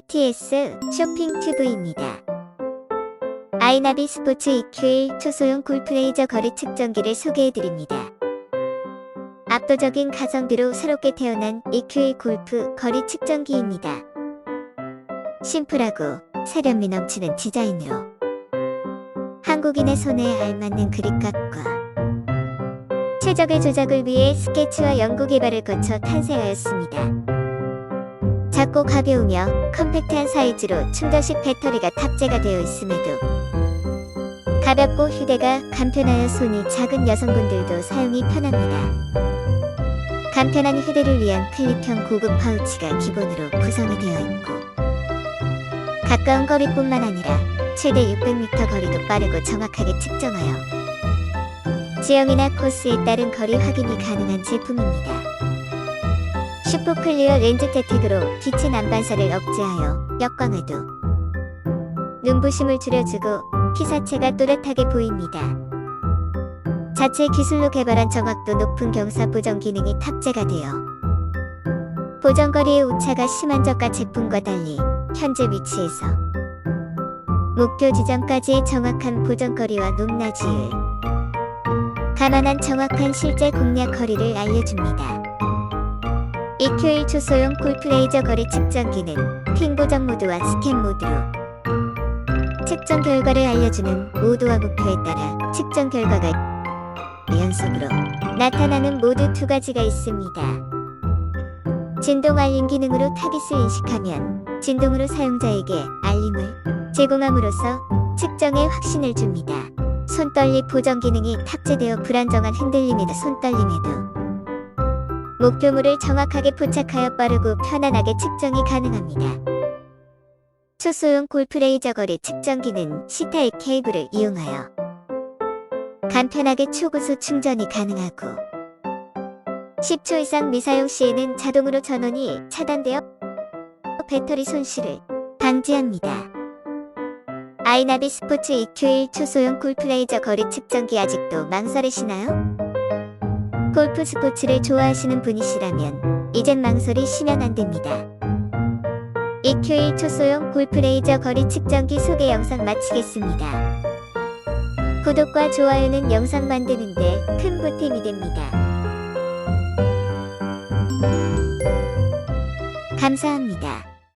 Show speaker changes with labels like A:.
A: TTS 쇼핑 튜브입니다. 아이나비 스포츠 EQ1 초소형 골프레이저 거리 측정기를 소개해드립니다. 압도적인 가성비로 새롭게 태어난 EQ1 골프 거리 측정기입니다. 심플하고 세련미 넘치는 디자인으로 한국인의 손에 알맞는 그립감과 최적의 조작을 위해 스케치와 연구 개발을 거쳐 탄생하였습니다. 작고 가벼우며 컴팩트한 사이즈로 충전식 배터리가 탑재가 되어 있음에도 가볍고 휴대가 간편하여 손이 작은 여성분들도 사용이 편합니다. 간편한 휴대를 위한 클립형 고급 파우치가 기본으로 구성이 되어 있고 가까운 거리뿐만 아니라 최대 600m 거리도 빠르고 정확하게 측정하여 지형이나 코스에 따른 거리 확인이 가능한 제품입니다. 슈퍼클리어 렌즈 혜택으로 빛의 난반사를 억제하여 역광에도 눈부심을 줄여주고 피사체가 또렷하게 보입니다. 자체 기술로 개발한 정확도 높은 경사 보정 기능이 탑재가 되어 보정거리의 오차가 심한 저가 제품과 달리 현재 위치에서 목표 지점까지의 정확한 보정거리와 높낮이를 가만한 정확한 실제 공략 거리를 알려줍니다. EQ1 초소형 골프레이저 거리 측정기는 핑 보정 모드와 스캔 모드로 측정 결과를 알려주는 모드와 목표에 따라 측정 결과가 연속으로 나타나는 모두 두 가지가 있습니다. 진동 알림 기능으로 타깃을 인식하면 진동으로 사용자에게 알림을 제공함으로써 측정에 확신을 줍니다. 손떨리 보정 기능이 탑재되어 불안정한 흔들림에도 손떨림에도 목표물을 정확하게 포착하여 빠르고 편안하게 측정이 가능합니다. 초소형 골프레이저 거리 측정기는 C타입 케이블을 이용하여 간편하게 초고속 충전이 가능하고 10초 이상 미사용 시에는 자동으로 전원이 차단되어 배터리 손실을 방지합니다. 아이나비 스포츠 EQ1 초소형 골프레이저 거리 측정기 아직도 망설이시나요? 골프 스포츠를 좋아하시는 분이시라면 이젠 망설이 시면 안 됩니다. EQ1 초소형 골프레이저 거리 측정기 소개 영상 마치겠습니다. 구독과 좋아요는 영상 만드는데 큰 보탬이 됩니다. 감사합니다.